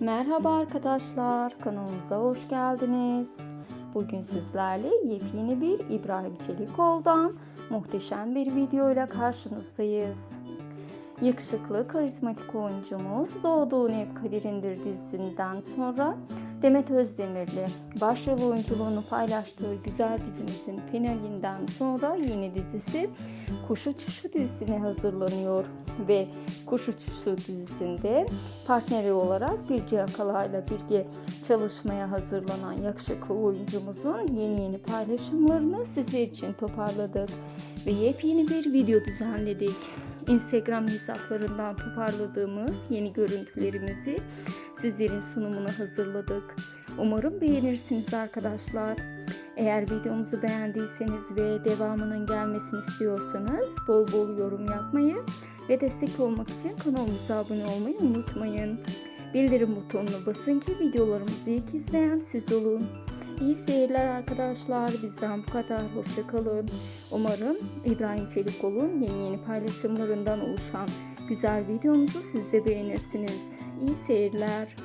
Merhaba arkadaşlar, kanalımıza hoş geldiniz. Bugün sizlerle yepyeni bir İbrahim Çelikoğlu'dan muhteşem bir video ile karşınızdayız. Yakışıklı, karizmatik oyuncumuz Doğduğun Ev Kader'indir dizisinden sonra Demet Özdemir'le başrol oyunculuğunu paylaştığı güzel dizimizin finalinden sonra yeni dizisi Kuş Uçuşu dizisine hazırlanıyor ve Kuş Uçuşu dizisinde partneri olarak Birce Akalay'la birge çalışmaya hazırlanan yakışıklı oyuncumuzun yeni yeni paylaşımlarını sizler için toparladık ve yepyeni bir video düzenledik. Instagram hesaplarından toparladığımız yeni görüntülerimizi sizlerin sunumuna hazırladık. Umarım beğenirsiniz arkadaşlar. Eğer videomuzu beğendiyseniz ve devamının gelmesini istiyorsanız bol bol yorum yapmayı ve destek olmak için kanalımıza abone olmayı unutmayın. Bildirim butonuna basın ki videolarımızı ilk izleyen siz olun. İyi seyirler arkadaşlar. Bizden bu kadar. Hoşçakalın. Umarım İbrahim Çelikol'un yeni yeni paylaşımlarından oluşan güzel videomuzu siz de beğenirsiniz. İyi seyirler.